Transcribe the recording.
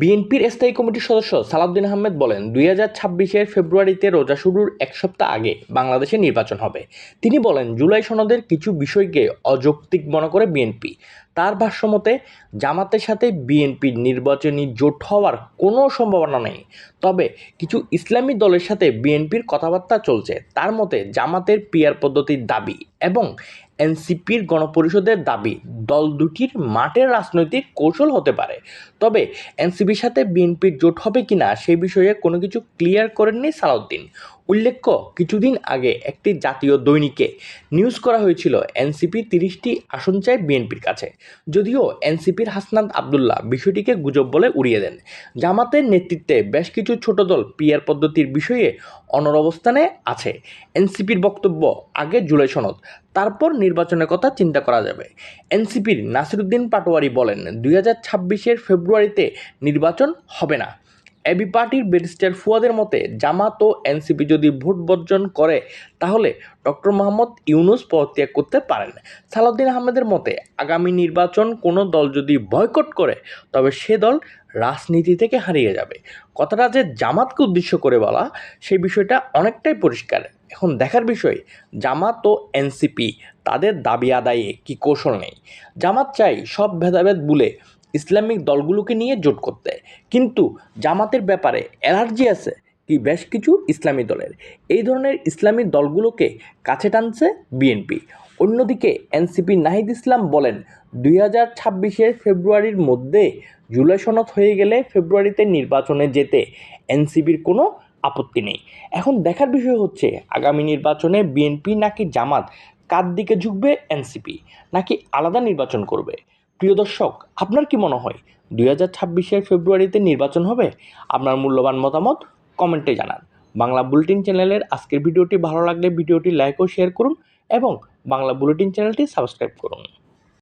বিএনপির স্থায়ী কমিটির সদস্য সালাউদ্দিন আহমেদ বলেন, দুই হাজার ছাব্বিশের ফেব্রুয়ারিতে রোজা শুরুর এক সপ্তাহ আগে বাংলাদেশে নির্বাচন হবে। তিনি বলেন, জুলাই সনদের কিছু বিষয়কে অযৌক্তিক মনে করে বিএনপি। তার ভাষ্যমতে, জামাতের সাথে বিএনপির নির্বাচনী জোট হওয়ার কোনো সম্ভাবনা নেই। তবে কিছু ইসলামী দলের সাথে বিএনপির কথাবার্তা চলছে। তার মতে, জামাতের পিয়ার পদ্ধতির দাবি এবং এনসিপির গণপরিষদের দাবি, দল দুটির মাঠের রাজনৈতিক কৌশল হতে পারে। তবে এনসিপির সাথে বিএনপির জোট হবে কিনা সেই বিষয়ে কোনো কিছু ক্লিয়ার করেননি সালাউদ্দিন। উল্লেখ্য, কিছুদিন আগে একটি জাতীয় দৈনিকে নিউজ করা হয়েছিল এনসিপি তিরিশটি আসন চায় বিএনপির কাছে। যদিও এনসিপির হাসনাত আবদুল্লাহ বিষয়টিকে গুজব বলে উড়িয়ে দেন। জামাতের নেতৃত্বে বেশ কিছু ছোট দল পিয়ার পদ্ধতির বিষয়ে অনর অবস্থানে আছে। এনসিপির বক্তব্য, আগে জুলাই সনদ, তারপর নির্বাচনের কথা চিন্তা করা যাবে। এনসিপির নাসিরুদ্দিন পাটোয়ারি বলেন, দুই হাজার ছাব্বিশের ফেব্রুয়ারিতে নির্বাচন হবে না। এবি পার্টির ব্যারিস্টার ফুয়াদের মতে, জামাত ও এনসিপি যদি ভোট বর্জন করে, তাহলে ডক্টর মোহাম্মদ ইউনুস পদত্যাগ করতে পারেন। সালাউদ্দিন আহমেদের মতে, আগামী নির্বাচন কোনো দল যদি বয়কট করে, তবে সে দল রাজনীতি থেকে হারিয়ে যাবে। কথাটা যে জামাতকে উদ্দেশ্য করে বলা, সেই বিষয়টা অনেকটাই পরিষ্কার। এখন দেখার বিষয়, জামাত ও এনসিপি, তাদের দাবি আদায়ে কি কৌশল নেই? জামাত চাই সব ভেদাভেদ ভুলে ইসলামিক দলগুলোকে নিয়ে জোট করতে। কিন্তু জামাতের ব্যাপারে অ্যালার্জি আছে কি বেশ কিছু ইসলামী দলের। এই ধরনের ইসলামী দলগুলোকে কাছে টানছে বিএনপি। অন্যদিকে এনসিপি নাহিদ ইসলাম বলেন, দুই হাজার ছাব্বিশের ফেব্রুয়ারির মধ্যে জুলাই সনদ হয়ে গেলে ফেব্রুয়ারিতে নির্বাচনে যেতে এনসিপির কোনো আপত্তি নেই। এখন দেখার বিষয় হচ্ছে, আগামী নির্বাচনে বিএনপি নাকি জামাত কার দিকে ঝুঁকবে এনসিপি? নাকি আলাদা নির্বাচন করবে? প্রিয় দর্শক, আপনার কি মনে হয় দুই হাজার ছাব্বিশের ফেব্রুয়ারিতে নির্বাচন হবে? আপনার মূল্যবান মতামত কমেন্টে জানান। বাংলা বুলেটিন চ্যানেলের আজকের ভিডিওটি ভালো লাগলে ভিডিওটি লাইক ও শেয়ার করুন এবং বাংলা বুলেটিন চ্যানেলটি সাবস্ক্রাইব করুন।